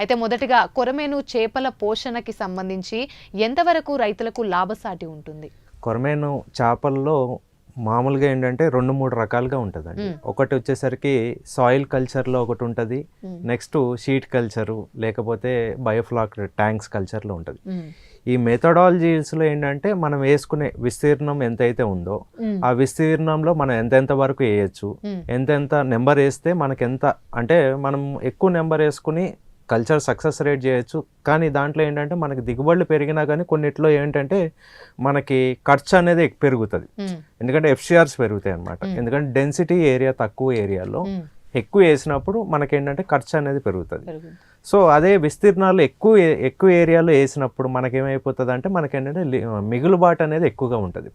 అయితే మొదటగా కొరమేను చేపల పోషణకి సంబంధించి ఎంతవరకు రైతులకు లాభసాటి ఉంటుంది కొరమేను చేపల్లో మామూలుగా ఏంటంటే రెండు మూడు రకాలుగా ఉంటుందండి. ఒకటి వచ్చేసరికి సాయిల్ కల్చర్లో ఒకటి ఉంటుంది. నెక్స్ట్ షీట్ కల్చరు లేకపోతే బయోఫ్లాక్ ట్యాంక్స్ కల్చర్లో ఉంటుంది. ఈ మెథడాలజీస్లో ఏంటంటే మనం వేసుకునే విస్తీర్ణం ఎంతైతే ఉందో. ఆ విస్తీర్ణంలో మనం ఎంతెంత వరకు వేయచ్చు. ఎంతెంత నెంబర్ వేస్తే మనకి ఎంత అంటే మనం ఎక్కువ నెంబర్ వేసుకుని కల్చర్ సక్సెస్ రేట్ చేయొచ్చు కానీ దాంట్లో ఏంటంటే మనకి దిగుబడులు పెరిగినా కానీ కొన్నిట్లో ఏంటంటే మనకి ఖర్చు అనేది పెరుగుతుంది. ఎందుకంటే ఎఫ్సిఆర్స్ పెరుగుతాయి అనమాట. ఎందుకంటే డెన్సిటీ ఏరియా తక్కువ ఏరియాలో. ఎక్కువ వేసినప్పుడు మనకేంటంటే ఖర్చు అనేది పెరుగుతుంది. సో అదే విస్తీర్ణాలు ఎక్కువ ఎక్కువ ఏరియాలో వేసినప్పుడు మనకేమైపోతుంది అంటే మనకేంటంటే మిగులుబాటు అనేది ఎక్కువగా ఉంటుంది.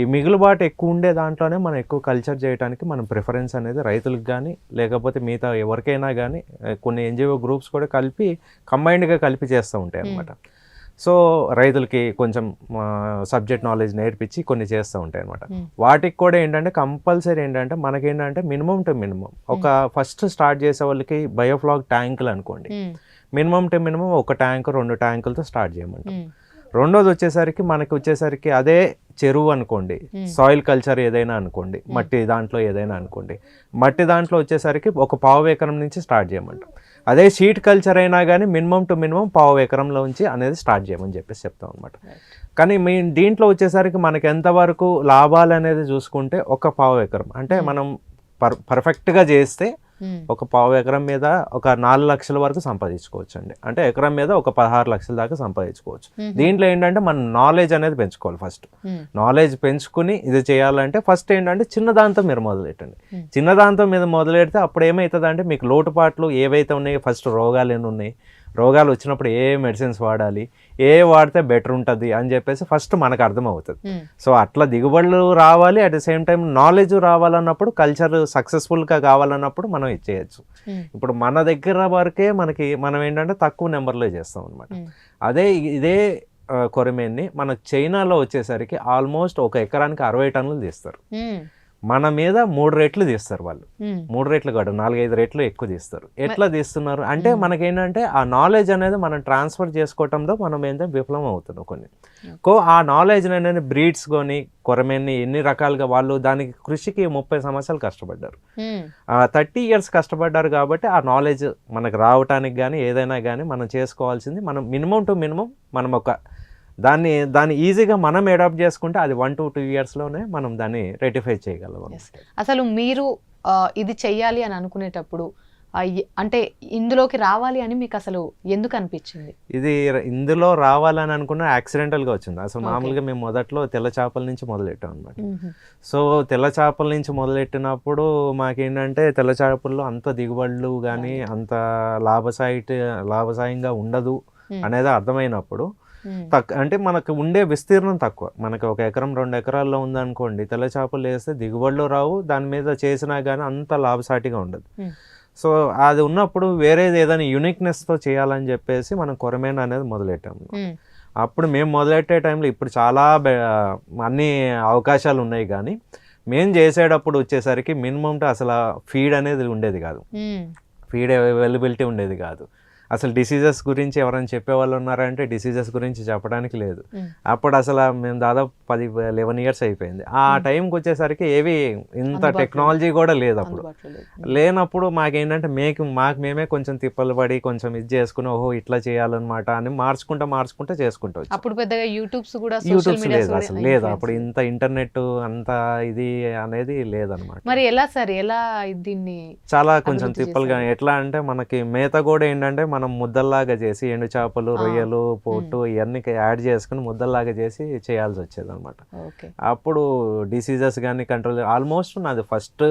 ఈ మిగులుబాటు ఎక్కువ ఉండే దాంట్లోనే మనం ఎక్కువ కల్చర్ చేయడానికి మనం ప్రిఫరెన్స్ అనేది రైతులకు కానీ లేకపోతే మిగతా ఎవరికైనా కానీ కొన్ని ఎన్జిఓ గ్రూప్స్ కూడా కలిపి కంబైన్డ్గా కలిపి చేస్తూ ఉంటాయి అన్నమాట సో రైతులకి కొంచెం సబ్జెక్ట్ నాలెడ్జ్ నేర్పించి కొన్ని చేస్తూ ఉంటాయి అనమాట మ్మ్. వాటికి కూడా ఏంటంటే కంపల్సరీ ఏంటంటే మనకేంటంటే మినిమం టు మినిమం ఒక ఫస్ట్ స్టార్ట్ చేసే వాళ్ళకి బయోఫ్లాగ్ ట్యాంకులు అనుకోండి మ్మ్. మినిమం టు మినిమం ఒక ట్యాంక్ రెండు ట్యాంకులతో స్టార్ట్ చేయమంటాం. రెండోది వచ్చేసరికి మనకి వచ్చేసరికి అదే చెరువు అనుకోండి. సాయిల్ కల్చర్ ఏదైనా అనుకోండి. మట్టి దాంట్లో ఏదైనా అనుకోండి. మట్టి దాంట్లో వచ్చేసరికి ఒక పావు ఎకరం నుంచి స్టార్ట్ చేయమంటాం. అదే షీట్ కల్చర్ అయినా కానీ మినిమం టు మినిమం పావు ఎకరంలో నుంచి అనేది స్టార్ట్ చేయమని చెప్పేసి చెప్తాం అనమాట కానీ మీ దీంట్లో వచ్చేసరికి మనకి ఎంతవరకు లాభాలు అనేది చూసుకుంటే ఒక పావు ఎకరం. అంటే మనం పర్ పర్ఫెక్ట్గా చేస్తే. ఒక పావు ఎకరం మీద ఒక నాలుగు లక్షల వరకు సంపాదించుకోవచ్చు అండి అంటే ఎకరం మీద ఒక పదహారు లక్షల దాకా సంపాదించుకోవచ్చు. దీంట్లో ఏంటంటే మన నాలెడ్జ్ అనేది పెంచుకోవాలి ఫస్ట్. నాలెడ్జ్ పెంచుకుని ఇది చేయాలంటే ఫస్ట్ ఏంటంటే చిన్న దాంతో మీరు మొదలెట్టండి Hmm. చిన్న దాంతో మీద మొదలెడితే అప్పుడు ఏమవుతుంది అంటే మీకు లోటుపాట్లు ఏవైతే ఉన్నాయో ఫస్ట్ రోగాలు ఎన్ని ఉన్నాయి రోగాలు వచ్చినప్పుడు ఏ మెడిసిన్స్ వాడాలి ఏ వాడితే బెటర్ ఉంటుంది అని చెప్పేసి ఫస్ట్ మనకు అర్థమవుతుంది. సో అట్లా దిగుబడులు రావాలి at the same time knowledge రావాలన్నప్పుడు culture సక్సెస్ఫుల్గా కావాలన్నప్పుడు మనం ఇచ్చేయచ్చు మ్మ్. ఇప్పుడు మన దగ్గర వరకే మనకి మనం ఏంటంటే తక్కువ నెంబర్లో చేస్తాం అనమాట మ్మ్. అదే ఇదే కొరమేన్ని మనకు చైనాలో వచ్చేసరికి ఆల్మోస్ట్ ఒక ఎకరానికి అరవై టన్నులు తీస్తారు. మన మీద మూడు రెట్లు తీస్తారు వాళ్ళు. మూడు రెట్లు కాదు నాలుగైదు రెట్లు ఎక్కువ తీస్తారు. ఎట్లా తీస్తున్నారు? అంటే మనకేంటంటే ఆ నాలెడ్జ్ అనేది మనం ట్రాన్స్ఫర్ చేసుకోవటంలో మనం ఏంటంటే విఫలం అవుతున్నాం కొన్ని. కో ఆ నాలెడ్జ్ అనేది బ్రీడ్స్ కొని కొరమేన్ని ఎన్ని రకాలుగా వాళ్ళు దానికి కృషికి ముప్పై సంవత్సరాలు కష్టపడ్డారు. థర్టీ ఇయర్స్ కష్టపడ్డారు కాబట్టి ఆ నాలెడ్జ్ మనకు రావటానికి కానీ ఏదైనా కానీ మనం చేసుకోవాల్సింది మనం మినిమం టు మినిమం మనం ఒక దాన్ని దాన్ని ఈజీగా మనం అడాప్ట్ చేసుకుంటే అది వన్ టు టూ ఇయర్స్లోనే మనం దాన్ని రెటిఫై చేయగలం. అసలు మీరు ఇది చెయ్యాలి అని అనుకునేటప్పుడు అంటే ఇందులోకి రావాలి అని మీకు అసలు ఎందుకు అనిపించింది ఇది ఇందులో రావాలని అనుకున్న యాక్సిడెంటల్గా వచ్చింది అసలు. మామూలుగా మేము మొదట్లో తెల్ల చేపల నుంచి మొదలెట్టాం అనమాట. సో తెల్ల చేపల నుంచి మొదలెట్టినప్పుడు మాకేంటంటే తెల్ల చేపల్లో అంత దిగుబడులు కానీ అంత లాభసాయిట్ లాభసాయంగా ఉండదు. అనేది అర్థమైనప్పుడు అంటే మనకు ఉండే విస్తీర్ణం తక్కువ మనకి ఒక ఎకరం రెండు ఎకరాల్లో ఉందనుకోండి తెల్ల చేపలు వేస్తే దిగుబడులు రావు దాని మీద చేసినా కానీ అంత లాభసాటిగా ఉండదు Hmm. సో అది ఉన్నప్పుడు వేరేది ఏదైనా యూనిక్నెస్తో చేయాలని చెప్పేసి మనం కొరమేన అనేది మొదలెట్టాము మ్మ్. అప్పుడు మేము మొదలెట్టే టైంలో ఇప్పుడు చాలా అన్ని అవకాశాలు ఉన్నాయి కానీ మేము చేసేటప్పుడు వచ్చేసరికి మినిమం అసలు ఫీడ్ అనేది ఉండేది కాదు. ఫీడ్ అవైలబిలిటీ ఉండేది కాదు అసలు డిసీజెస్ గురించి ఎవరైనా చెప్పేవాళ్ళు ఉన్నారంటే డిసీజెస్ గురించి చెప్పడానికి లేదు. అప్పుడు అసలు మేము దాదాపు పది లెవెన్ ఇయర్స్ అయిపోయింది. ఆ టైంకి వచ్చేసరికి ఏవి ఇంత టెక్నాలజీ కూడా లేదు అప్పుడు. లేనప్పుడు మాకేంటంటే మేకు మాకు మేమే కొంచెం తిప్పలు పడి కొంచెం ఇది చేసుకుని ఓహో ఇట్లా చేయాలన్నమాట అని మార్చుకుంటా మార్చుకుంటా చేసుకుంటూ అప్పుడు పెద్దగా యూట్యూబ్స్ కూడా యూట్యూబ్స్ లేదు అసలు లేదు. అప్పుడు ఇంత ఇంటర్నెట్ అంత ఇది అనేది లేదనమాట మరి ఎలా సార్ ఎలా దీన్ని చాలా కొంచెం తిప్పలుగా. ఎట్లా అంటే మనకి మేత కూడా ఏంటంటే మనం ముద్దల్లాగా చేసి ఎండు చేపలు. రొయ్యలు పొట్టు ఇవన్నీ యాడ్ చేసుకుని ముద్దల్లాగా చేసి చేయాల్సి వచ్చేది అనమాట ఓకే. అప్పుడు డిసీజెస్ కానీ కంట్రోల్ ఆల్మోస్ట్ నాది ఫస్ట్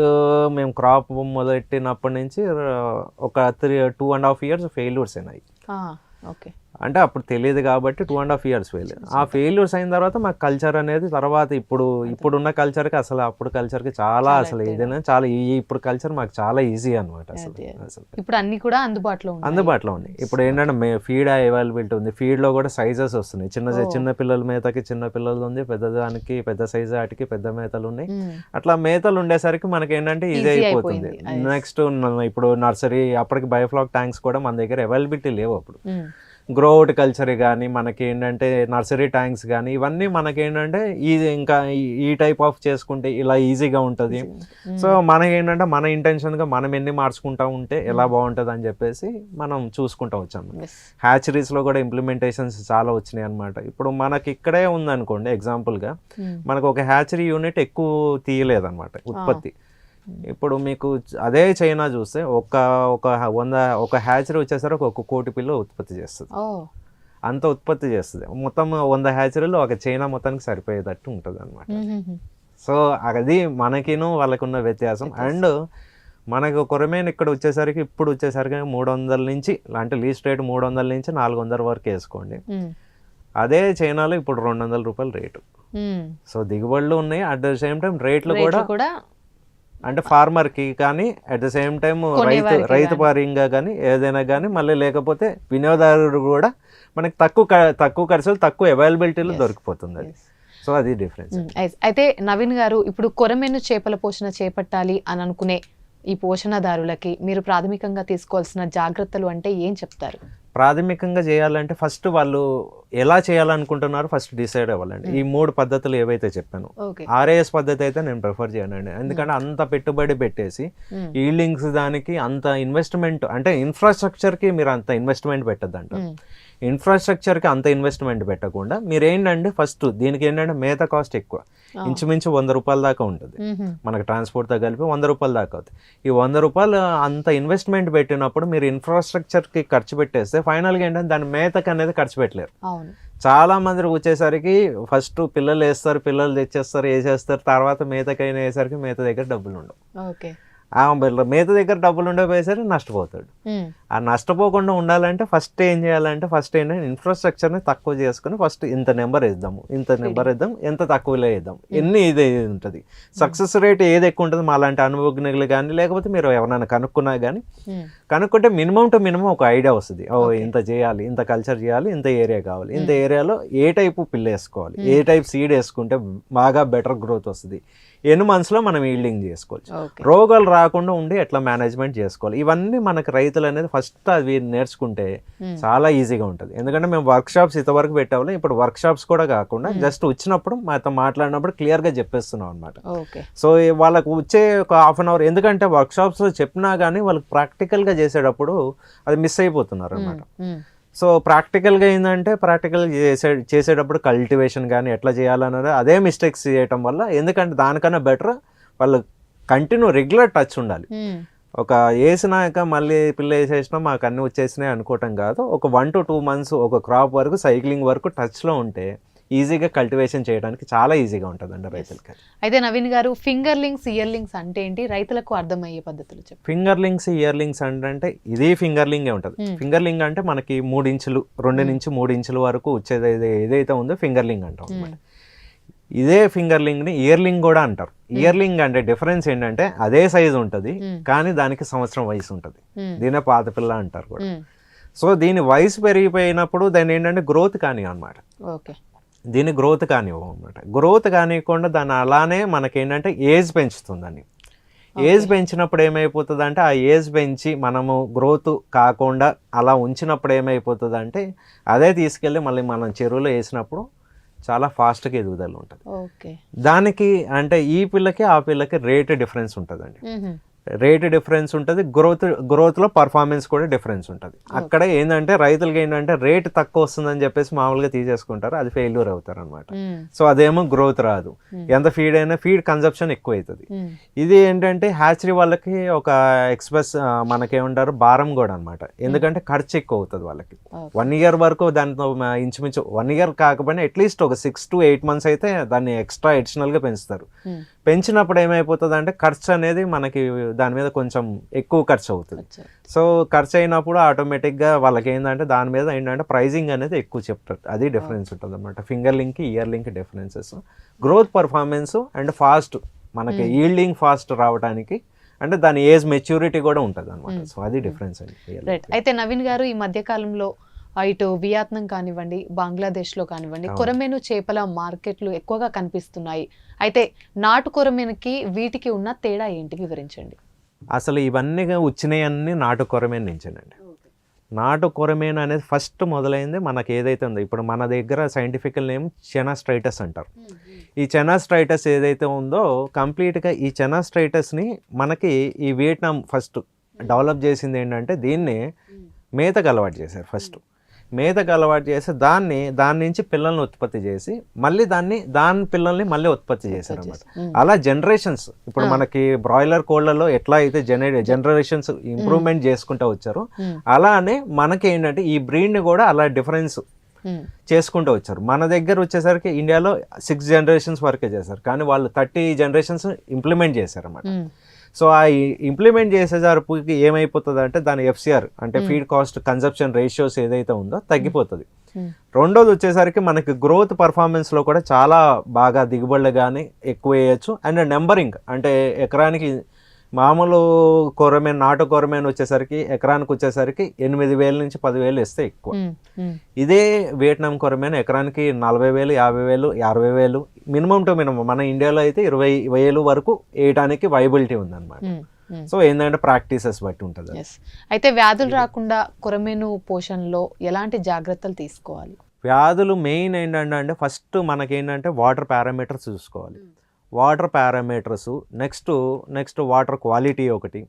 మేము క్రాప్ మొదలెట్టినప్పటి నుంచి ఒక three two and half years failures అయినాయి. ఓకే. అంటే అప్పుడు తెలియదు కాబట్టి two and half years fail ఆ ఫెయిల్యూర్స్ అయిన తర్వాత మాకు కల్చర్ అనేది తర్వాత ఇప్పుడు ఇప్పుడున్న కల్చర్కి అసలు అప్పుడు కల్చర్కి చాలా అసలు ఇదేనా? చాలా ఈ ఇప్పుడు కల్చర్ మాకు చాలా ఈజీ అనమాట అసలు ఇప్పుడు అన్ని కూడా అందుబాటులో ఉన్నాయి. అందుబాటులో ఉంది ఇప్పుడు ఏంటంటే మే ఫీడ్ అవైలబిలిటీ ఉంది. ఫీడ్లో కూడా సైజెస్ వస్తున్నాయి. చిన్న. చిన్న పిల్లల మేతకి చిన్న పిల్లలు ఉంది పెద్దదానికి పెద్ద సైజు వాటికి పెద్ద మేతలు ఉన్నాయి. అట్లా మేతలు ఉండేసరికి మనకి ఏంటంటే ఈజీ అయిపోతుంది. నెక్స్ట్ ఇప్పుడు నర్సరీ అప్పటికి బయోఫ్లాక్ ట్యాంక్స్ కూడా మన దగ్గర అవైలబిలిటీ లేవు అప్పుడు. గ్రోఅవుట్ కల్చర్ కానీ మనకి ఏంటంటే నర్సరీ ట్యాంక్స్ కానీ ఇవన్నీ మనకి ఏంటంటే ఇది ఇంకా ఈ- ఈ టైప్ ఆఫ్ చేసుకుంటే ఇలా ఈజీగా ఉంటుంది. సో మనకి ఏంటంటే మన ఇంటెన్షన్గా మనం ఎన్ని మార్చుకుంటా ఉంటే ఎలా బాగుంటుంది అని చెప్పేసి మనం చూసుకుంటా Yes. హ్యాచరీస్లో కూడా ఇంప్లిమెంటేషన్స్ చాలా వచ్చినాయి అనమాట ఇప్పుడు మనకి ఇక్కడే ఉందనుకోండి ఎగ్జాంపుల్గా. మనకు ఒక హ్యాచరీ యూనిట్ ఎక్కువ తీయలేదన్నమాట ఉత్పత్తి ఇప్పుడు మీకు అదే చైనా చూస్తే ఒక ఒక వంద ఒక హ్యాచరీ వచ్చేసరికి ఒక కోటి పిల్ల ఉత్పత్తి చేస్తుంది. అంత ఉత్పత్తి చేస్తుంది. మొత్తం వంద హ్యాచరీలో ఒక చైనా మొత్తానికి సరిపోయేటట్టు ఉంటుంది అనమాట. సో అది మనకిను వాళ్ళకున్న వ్యత్యాసం. అండ్ మనకు కొరమేన్ ఇక్కడ వచ్చేసరికి ఇప్పుడు వచ్చేసరికి మూడు వందల నుంచి అంటే లీస్ట్ రేట్ మూడు వందల నుంచి నాలుగు వందల వరకు వేసుకోండి. అదే చైనాలో ఇప్పుడు రెండు వందల రూపాయల రేటు. సో దిగుబడులు ఉన్నాయి. అట్ ద సేమ్ టైం రేట్లు కూడా అంటే ఫార్మర్కి కానీ అట్ ద సేమ్ టైం రైతు రైతు పరంగా కానీ ఏదైనా కానీ మళ్ళీ లేకపోతే వినియోగదారుడు కూడా మనకి తక్కువ తక్కువ ఖర్చులు తక్కువ అవైలబిలిటీలో. దొరికిపోతుంది అది. సో అది డిఫరెన్స్. ఐ- అయితే నవీన్ గారు ఇప్పుడు కొరమెను చేపల పోషణ చేపట్టాలి అని అనుకునే ఈ పోషణదారులకి మీరు ప్రాథమికంగా తీసుకోవాల్సిన జాగ్రత్తలు అంటే ఏం చెప్తారు ప్రాథమికంగా చేయాలంటే ఫస్ట్ వాళ్ళు ఎలా చేయాలనుకుంటున్నారో ఫస్ట్ డిసైడ్ అవ్వాలండి. ఈ మూడు పద్ధతులు ఏవైతే చెప్పాను ఆర్ఏఎస్ పద్ధతి అయితే నేను ప్రిఫర్ చేయనండి. ఎందుకంటే అంత పెట్టుబడి పెట్టేసి. ఈల్డింగ్స్ దానికి అంత ఇన్వెస్ట్మెంట్ అంటే ఇన్ఫ్రాస్ట్రక్చర్కి మీరు అంత ఇన్వెస్ట్మెంట్ పెట్టద్దంట. ఇన్ఫ్రాస్ట్రక్చర్కి అంత ఇన్వెస్ట్మెంట్ పెట్టకుండా మీరు ఏంటంటే ఫస్ట్ దీనికి ఏంటంటే మేత కాస్ట్ ఎక్కువ. ఇంచుమించు వంద రూపాయల దాకా ఉంటుంది. మనకు ట్రాన్స్పోర్ట్తో కలిపి వంద రూపాయల దాకా అవుతుంది. ఈ వంద రూపాయలు అంత ఇన్వెస్ట్మెంట్ పెట్టినప్పుడు మీరు ఇన్ఫ్రాస్ట్రక్చర్కి ఖర్చు పెట్టేస్తే ఫైనల్గా ఏంటంటే దాని మేతకు అనేది ఖర్చు పెట్టలేరు. చాలా మంది వచ్చేసరికి ఫస్ట్ పిల్లలు వేస్తారు పిల్లలు తెచ్చేస్తారు వేసేస్తారు తర్వాత మేతకైనా వేసరికి మేత దగ్గర డబ్బులు ఉండవు. ఓకే. ఆ మేత దగ్గర డబ్బులు ఉండకపోయేసరికి నష్టపోతాడు. ఆ నష్టపోకుండా ఉండాలంటే ఫస్ట్ ఏం చేయాలంటే ఫస్ట్ ఏంటంటే ఇన్ఫ్రాస్ట్రక్చర్ని తక్కువ చేసుకుని ఫస్ట్ ఇంత నెంబర్ వేద్దాము ఇంత నెంబర్ వేద్దాం ఎంత తక్కువలో వేద్దాం. ఎన్ని ఇది ఉంటుంది. సక్సెస్ రేట్ ఏది ఎక్కువ ఉంటుంది మా లాంటి అనుభవజ్ఞులు కానీ లేకపోతే మీరు ఎవరైనా కనుక్కున్నా కానీ మ్మ్. కనుక్కుంటే మినిమం టు మినిమం ఒక ఐడియా వస్తుంది. ఓ ఇంత చేయాలి ఇంత కల్చర్ చేయాలి ఇంత ఏరియా కావాలి. ఇంత ఏరియాలో ఏ టైపు పిల్ల వేసుకోవాలి? ఏ టైప్ సీడ్ వేసుకుంటే బాగా బెటర్ గ్రోత్ వస్తుంది? ఎన్ని మంత్స్లో మనం ఈల్డింగ్ చేసుకోవచ్చు? రోగాలు రాకుండా ఉండి ఎట్లా మేనేజ్మెంట్ చేసుకోవాలి? ఇవన్నీ మనకు రైతులు అనేది ఫస్ట్ అవి నేర్చుకుంటే. చాలా ఈజీగా ఉంటుంది. ఎందుకంటే మేము వర్క్ షాప్స్ ఇంతవరకు పెట్టాము ఇప్పుడు వర్క్ షాప్స్ కూడా కాకుండా జస్ట్ వచ్చినప్పుడు మాతో మాట్లాడినప్పుడు క్లియర్గా చెప్పేస్తున్నాం అనమాట సో వాళ్ళకు వచ్చే ఒక హాఫ్ అన్ అవర్ ఎందుకంటే వర్క్ షాప్స్లో చెప్పినా కానీ వాళ్ళకి ప్రాక్టికల్గా చేసేటప్పుడు అది మిస్ అయిపోతున్నారు అనమాట. సో ప్రాక్టికల్గా ఏంటంటే ప్రాక్టికల్ చేసే చేసేటప్పుడు కల్టివేషన్ కానీ ఎట్లా చేయాలన్నది అదే మిస్టేక్స్ చేయటం వల్ల ఎందుకంటే దానికన్నా బెటర్ వాళ్ళు కంటిన్యూ రెగ్యులర్ టచ్ ఉండాలి. ఒక వేసినాక మళ్ళీ పిల్ల వేసేసినా మాకు అన్నీ వచ్చేసినాయి అనుకోవటం కాదు ఒక వన్ టు టూ మంత్స్ ఒక క్రాప్ వరకు సైక్లింగ్ వరకు టచ్లో ఉంటే ఈజీగా కల్టివేషన్ చేయడానికి చాలా ఈజీగా ఉంటుందండి రైతులకి. అయితే నవీన్ గారు ఫింగర్ లింక్స్ ఇయర్ లింక్స్ అంటే ఏంటి? రైతులకు అర్థమయ్యే పద్ధతులు చెప్పండి. ఫింగర్ లింక్స్ ఇయర్ లింక్స్ అంటే ఇది ఫింగర్ లింగే ఉంటుంది. Hmm. ఫింగర్ లింగ్ అంటే మనకి మూడు ఇంచులు రెండు నుంచి మూడు ఇంచుల వరకు వచ్చేది ఏదై- ఏదైతే ఉందో ఫింగర్ లింగ్ అంటాం అన్నమాట. ఇదే ఫింగర్ లింగ్ని ఇయర్ లింగ్ కూడా అంటారు. ఇయర్ లింగ్ అంటే డిఫరెన్స్ ఏంటంటే అదే సైజ్ ఉంటుంది Hmm. కానీ దానికి సంవత్సరం వయసు ఉంటుంది. దీనే పాత పిల్ల అంటారు కూడా. సో దీని వయసు పెరిగిపోయినప్పుడు దాని ఏంటంటే గ్రోత్ కానీ అనమాట ఓకే దీని గ్రోత్ కానివ్వం అనమాట గ్రోత్ కానివ్వకుండా దాన్ని అలానే మనకేంటంటే ఏజ్ పెంచుతుందని ఏజ్ పెంచినప్పుడు ఏమైపోతుంది అంటే ఆ ఏజ్ పెంచి మనము గ్రోత్ కాకుండా అలా ఉంచినప్పుడు ఏమైపోతుంది అంటే అదే తీసుకెళ్ళి మళ్ళీ మనం చెరువులో వేసినప్పుడు చాలా ఫాస్ట్గా ఎదుగుదల ఉంటుంది. ఓకే. దానికి అంటే ఈ పిల్లకి ఆ పిల్లకి రేట్ డిఫరెన్స్ ఉంటుందండి. రేట్ డిఫరెన్స్ ఉంటుంది గ్రోత్ గ్రోత్లో పర్ఫార్మెన్స్ కూడా డిఫరెన్స్ ఉంటుంది అక్కడ ఏంటంటే రైతులకి ఏంటంటే రేట్ తక్కువ వస్తుందని చెప్పేసి మామూలుగా తీసేసుకుంటారు అది ఫెయిల్యూర్ అవుతారు అనమాట. సో అదేమో గ్రోత్ రాదు. ఎంత ఫీడ్ అయినా ఫీడ్ కన్సప్షన్ ఎక్కువ అవుతుంది. ఇది ఏంటంటే హ్యాచరీ వాళ్ళకి ఒక ఎక్స్ప్రెస్ మనకేమంటారు భారం కూడా అనమాట ఎందుకంటే ఖర్చు ఎక్కువ అవుతుంది వాళ్ళకి. వన్ ఇయర్ వరకు దాంతో ఇంచుమించు వన్ ఇయర్ కాకపోయినా అట్లీస్ట్ ఒక సిక్స్ టు ఎయిట్ మంత్స్ అయితే దాన్ని ఎక్స్ట్రా అడిషనల్గా పెంచుతారు. పెంచినప్పుడు ఏమైపోతుంది అంటే ఖర్చు అనేది మనకి దాని మీద కొంచెం ఎక్కువ ఖర్చు అవుతుంది. సో ఖర్చు అయినప్పుడు ఆటోమేటిక్గా వాళ్ళకి ఏంటంటే దాని మీద ఏంటంటే ప్రైజింగ్ అనేది ఎక్కువ చెప్తారు. అది డిఫరెన్స్ ఉంటుంది అనమాట fingerling yearling differences. Growth performance and fast మనకి ఈల్డింగ్ ఫాస్ట్ రావడానికి అంటే దాని ఏజ్ మెచ్యూరిటీ కూడా ఉంటుంది అనమాట సో అది డిఫరెన్స్ అండి. రైట్. అయితే నవీన్ గారు ఈ మధ్య కాలంలో ఇటు వియత్నాం కానివ్వండి బంగ్లాదేశ్లో కానివ్వండి. కొరమేను చేపల మార్కెట్లు ఎక్కువగా కనిపిస్తున్నాయి. అయితే నాటు కొరమేనుకి వీటికి ఉన్న తేడా ఏంటి? వివరించండి. అసలు ఇవన్నీ వచ్చినాయన్నీ నాటు కొరమేను నుంచేనండి. నాటు కొరమేను అనేది ఫస్ట్ మొదలైంది మనకి ఏదైతే ఉందో ఇప్పుడు మన దగ్గర సైంటిఫికల్ నేమ్ చెనా స్ట్రైటస్ అంటారు ఈ చెనా స్ట్రైటస్ ఏదైతే ఉందో కంప్లీట్గా ఈ చెనా స్ట్రైటస్ని మనకి ఈ వియట్నాం ఫస్ట్ డెవలప్ చేసింది ఏంటంటే దీన్ని మేతకు అలవాటు చేశారు ఫస్ట్. మేతకు అలవాటు చేసి దాన్ని దాని నుంచి పిల్లల్ని ఉత్పత్తి చేసి మళ్ళీ దాన్ని దాని పిల్లల్ని మళ్ళీ ఉత్పత్తి చేశారు అన్నమాట ఉమ్. అలా జనరేషన్స్ ఇప్పుడు మనకి బ్రాయిలర్ కోళ్ళలో ఎట్లా అయితే జనరే జనరేషన్స్ ఇంప్రూవ్మెంట్ చేసుకుంటూ వచ్చారో. అలానే మనకి ఏంటంటే ఈ బ్రీడ్ని కూడా అలా డిఫరెన్స్. చేసుకుంటూ వచ్చారు మన దగ్గర వచ్చేసరికి ఇండియాలో సిక్స్ జనరేషన్స్ వరకే చేశారు కానీ వాళ్ళు థర్టీ జనరేషన్స్ ఇంప్లిమెంట్ చేశారు అన్నమాట. సో ఆ ఇంప్లిమెంట్ చేసేసరికి ఏమైపోతుంది అంటే దాని ఎఫ్సిఆర్ అంటే ఫీడ్ కాస్ట్ కన్సప్షన్ రేషియోస్ ఏదైతే ఉందో తగ్గిపోతుంది. ఉమ్. రెండోది వచ్చేసరికి మనకి గ్రోత్ పర్ఫార్మెన్స్లో కూడా చాలా బాగా దిగుబడులు కానీ ఎక్కువ వేయచ్చు అండ్ నెంబరింగ్ అంటే ఎకరానికి మామూలు కొరమేన్ నాటు కొరమేన్ వచ్చేసరికి ఎకరానికి వచ్చేసరికి ఎనిమిది వేల నుంచి పదివేలు ఇస్తే ఎక్కువ. ఇదే వియట్నాం కొరమేన్ ఎకరానికి నలభై వేలు యాభై వేలు అరవై వేలు మినిమం టు మినిమం. మన ఇండియాలో అయితే ఇరవై వేలు వరకు వేయడానికి వైబిలిటీ ఉందన్నమాట. సో ఏంటంటే ప్రాక్టీసెస్ బట్టి ఉంటుంది అయితే వ్యాధులు రాకుండా కొరమేను పోషణలో ఎలాంటి జాగ్రత్తలు తీసుకోవాలి? వ్యాధులు మెయిన్ ఏంటంటే అంటే ఫస్ట్ మనకేంటంటే వాటర్ పారామీటర్స్ చూసుకోవాలి. Water parameters next next water quality ఒకటి.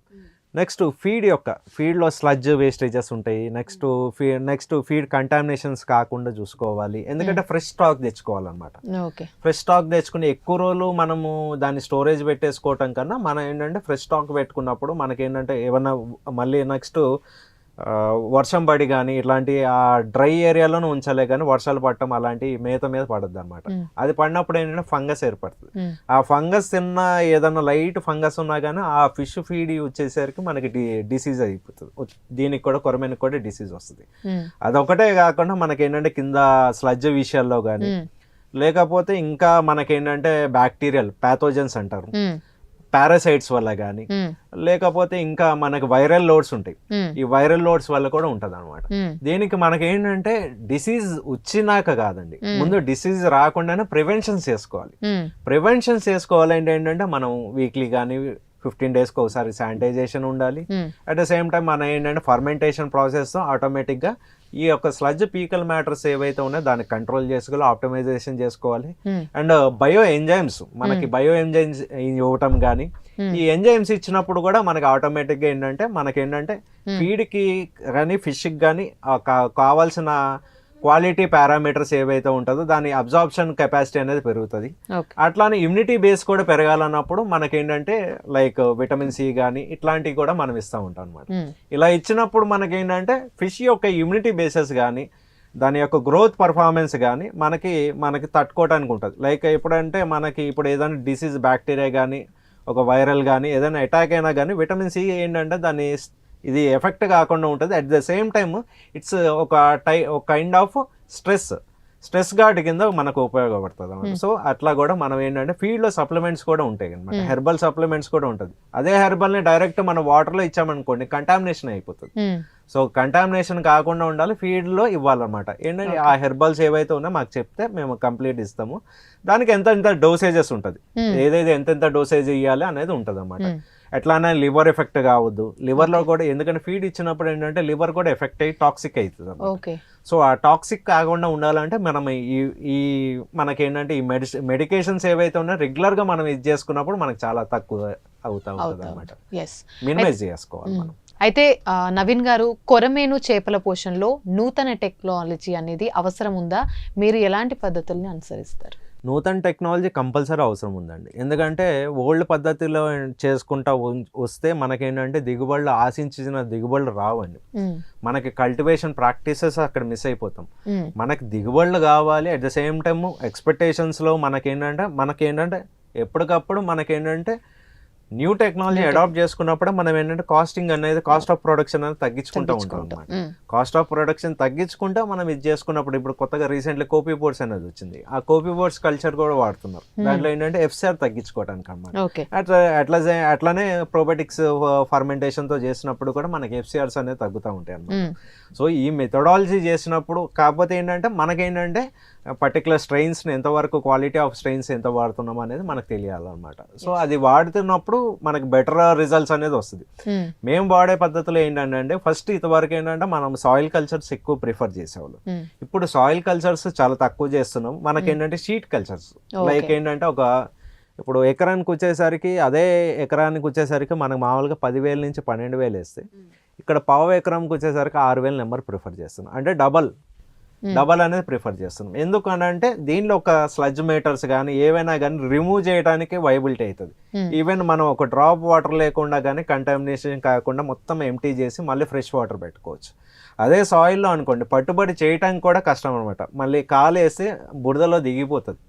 నెక్స్ట్ ఫీడ్ యొక్క ఫీడ్లో స్లడ్జ్ వేస్టేజెస్ ఉంటాయి. Next fee next feed contaminations కాకుండా చూసుకోవాలి. ఎందుకంటే ఫ్రెష్ స్టాక్ తెచ్చుకోవాలన్నమాట. ఓకే. ఫ్రెష్ స్టాక్ తెచ్చుకుని ఎక్కువ రోజులు మనము దాన్ని స్టోరేజ్ పెట్టేసుకోవటం కన్నా మనం ఏంటంటే ఫ్రెష్ స్టాక్ పెట్టుకున్నప్పుడు మనకేంటంటే ఏమన్నా మళ్ళీ నెక్స్ట్ వర్షం పడి కానీ ఇట్లాంటి ఆ డ్రై ఏరియాలోనే ఉంచాలే కానీ వర్షాలు పడటం అలాంటి మేత మీద పడద్దు అనమాట. అది పడినప్పుడు ఏంటంటే ఫంగస్ ఏర్పడుతుంది. ఆ ఫంగస్ తిన్న ఏదన్నా లైట్ ఫంగస్ ఉన్నా కానీ ఆ ఫిష్ ఫీడ్ వచ్చేసరికి మనకి డిసీజ్ అయిపోతుంది దీనికి కూడా కొరమేనికి కూడా డిసీజ్ వస్తుంది. అదొకటే కాకుండా మనకి ఏంటంటే కింద స్లడ్జ్ విషయాల్లో కానీ. లేకపోతే ఇంకా మనకేంటంటే బ్యాక్టీరియల్ ప్యాథోజన్స్ అంటారు. పారాసైట్స్ వల్ల కానీ. లేకపోతే ఇంకా మనకి వైరల్ లోడ్స్ ఉంటాయి. ఈ వైరల్ లోడ్స్ వల్ల కూడా ఉంటుంది అనమాట. దీనికి మనకి ఏంటంటే డిసీజ్ వచ్చినాక కాదండి. ముందు డిసీజ్ రాకుండానే ప్రివెన్షన్ చేసుకోవాలి. ప్రివెన్షన్ చేసుకోవాలంటే ఏంటంటే మనం వీక్లీ కానీ ఫిఫ్టీన్ డేస్కి ఒకసారి శానిటైజేషన్ ఉండాలి. అట్ ద సేమ్ టైం మన ఏంటంటే ఫర్మెంటేషన్ ప్రాసెస్ ఆటోమేటిక్గా ఈ యొక్క స్లడ్జ్ పీకల్ మ్యాటర్స్ ఏవైతే ఉన్నాయో దాన్ని కంట్రోల్ చేసుకోవాలి ఆప్టమైజేషన్ చేసుకోవాలి. అండ్ బయో ఎంజైమ్స్ మనకి బయో ఎంజైమ్స్ ఇవ్వటం కానీ Hmm. ఈ ఎంజైమ్స్ ఇచ్చినప్పుడు కూడా మనకి ఆటోమేటిక్గా ఏంటంటే మనకి ఏంటంటే Hmm. ఫీడ్కి కానీ ఫిష్కి కానీ కావాల్సిన క్వాలిటీ పారామీటర్స్ ఏవైతే ఉంటుందో దాని అబ్జార్ప్షన్ కెపాసిటీ అనేది పెరుగుతుంది. అట్లానే ఇమ్యూనిటీ బేస్ కూడా పెరగాలన్నప్పుడు మనకేంటంటే లైక్ విటమిన్ సి కానీ ఇట్లాంటివి కూడా మనం ఇస్తూ ఉంటాం అనమాట. ఇలా ఇచ్చినప్పుడు మనకేంటంటే ఫిష్ యొక్క ఇమ్యూనిటీ బేసెస్ కానీ దాని యొక్క గ్రోత్ పర్ఫార్మెన్స్ కానీ మనకి మనకి తట్టుకోవడానికి ఉంటుంది. లైక్ ఎప్పుడంటే మనకి ఇప్పుడు ఏదైనా డిసీజ్ బ్యాక్టీరియా కానీ ఒక వైరల్ కానీ ఏదైనా అటాక్ అయినా కానీ విటమిన్ సి ఏంటంటే దాన్ని ఇది ఎఫెక్ట్ కాకుండా ఉంటుంది. At the same time it's ఒక టై ఒక kind of stress stress guard కింద మనకు ఉపయోగపడుతుంది అనమాట సో అట్లా కూడా మనం ఏంటంటే ఫీల్డ్లో సప్లిమెంట్స్ కూడా ఉంటాయి అనమాట Hmm. హెర్బల్ సప్లిమెంట్స్ కూడా ఉంటుంది. అదే హెర్బల్ని డైరెక్ట్ మన వాటర్లో ఇచ్చామనుకోండి కంటామినేషన్ అయిపోతుంది. సో కంటామినేషన్ కాకుండా ఉండాలి ఫీడ్లో ఇవ్వాలన్నమాట. ఏంటంటే ఆ హెర్బల్స్ ఏవైతే ఉన్నాయో మాకు చెప్తే మేము కంప్లీట్ ఇస్తాము. దానికి ఎంత ఎంత డోసేజెస్ ఉంటుంది. ఉమ్. ఏదైతే ఎంత ఎంత డోసేజ్ ఇవ్వాలి అనేది ఉంటుంది. ఎట్లానే లివర్ ఎఫెక్ట్ కావద్దు. లివర్లో కూడా ఎందుకంటే ఫీడ్ ఇచ్చినప్పుడు ఏంటంటే లివర్ కూడా ఎఫెక్ట్ అయ్యి టాక్సిక్ అవుతుంది సో ఆ టాక్సిక్ కాకుండా ఉండాలంటే మనం ఈ ఈ మనకేంటంటే ఈ మెడిసి మెడికేషన్స్ ఏవైతే ఉన్నాయో రెగ్యులర్గా మనం ఇది చేసుకున్నప్పుడు మనకు చాలా తక్కువ అవుతా ఉంటుంది అనమాట మినిమైజ్ చేసుకోవాలి మనం. అయితే నవీన్ గారు కొరమేను చేపల పోషణలో నూతన టెక్నాలజీ అనేది అవసరం ఉందా? మీరు ఎలాంటి పద్ధతుల్ని అనుసరిస్తారు? నూతన టెక్నాలజీ కంపల్సరీ అవసరం ఉందండి ఎందుకంటే ఓల్డ్ పద్ధతిలో చేసుకుంటా వస్తే మనకేంటంటే దిగుబడులు ఆశించిన దిగుబడులు రావండి. మనకి కల్టివేషన్ ప్రాక్టీసెస్ అక్కడ మిస్ అయిపోతాం. మనకి దిగుబడులు కావాలి అట్ ద సేమ్ టైమ్ ఎక్స్పెక్టేషన్స్లో మనకేంటంటే మనకేంటంటే ఎప్పటికప్పుడు మనకేంటంటే న్యూ టెక్నాలజీ అడాప్ట్ చేసుకున్నప్పుడు మనం ఏంటంటే కాస్టింగ్ అనేది కాస్ట్ ఆఫ్ ప్రొడక్షన్ అనేది తగ్గించుకుంటూ ఉంటాం ఉమ్, కాస్ట్ ఆఫ్ ప్రొడక్షన్ తగ్గించుకుంటా మనం ఇది చేసుకున్నప్పుడు ఇప్పుడు కొత్తగా రీసెంట్లీ కోపీ బోర్డ్స్ అనేది వచ్చింది. ఆ కోపీ బోర్డ్స్ కల్చర్ కూడా వాడుతున్నారు. దాంట్లో ఏంటంటే ఎఫ్సిఆర్ తగ్గించుకోవడానికి అన్నమాట ఓకే. అట్లా అట్లా అట్లానే ప్రోబయోటిక్స్ ఫర్మెంటేషన్తో చేసినప్పుడు కూడా మనకి ఎఫ్సిఆర్స్ అనేది తగ్గుతూ ఉంటాయి అన్నమాట ఉమ్, సో ఈ మెథడాలజీ చేసినప్పుడు కాకపోతే ఏంటంటే మనకేంటంటే పర్టికులర్ స్ట్రెయిన్స్ని ఎంతవరకు క్వాలిటీ ఆఫ్ స్ట్రెయిన్స్ ఎంత వాడుతున్నాం అనేది మనకు తెలియాలన్నమాట. సో అది వాడుతున్నప్పుడు మనకి బెటర్ రిజల్ట్స్ అనేది వస్తుంది. ఉమ్, మేము వాడే పద్ధతిలో ఏంటంటే అంటే ఫస్ట్ ఇంతవరకు ఏంటంటే మనం సాయిల్ కల్చర్స్ ఎక్కువ ప్రిఫర్ చేసేవాళ్ళం. ఉమ్, ఇప్పుడు సాయిల్ కల్చర్స్ చాలా తక్కువ చేస్తున్నాం. మనకి ఏంటంటే షీట్ కల్చర్స్. లైక్ ఏంటంటే ఒక ఇప్పుడు ఎకరానికి వచ్చేసరికి అదే ఎకరానికి వచ్చేసరికి మనకు మామూలుగా పదివేల నుంచి పన్నెండు వేలు వేస్తే ఇక్కడ పావు ఎకరంకి వచ్చేసరికి ఆరు వేల నెంబర్ ప్రిఫర్ చేస్తున్నాం. అంటే డబల్ Hmm. డబల్ అనేది ప్రిఫర్ చేస్తున్నాం. ఎందుకనంటే దీనిలో ఒక స్లడ్జ్ మీటర్స్ కానీ ఏవైనా కానీ రిమూవ్ చేయడానికి వైబిలిటీ అవుతుంది ఈవెన్ మనం ఒక డ్రాప్ వాటర్ లేకుండా కానీ కంటామినేషన్ కాకుండా మొత్తం ఎంటీ చేసి మళ్ళీ ఫ్రెష్ వాటర్ పెట్టుకోవచ్చు. అదే సాయిల్లో అనుకోండి పట్టుబడి చేయడానికి కూడా కష్టం అనమాట మళ్ళీ కాలేసి బురదలో దిగిపోతుంది.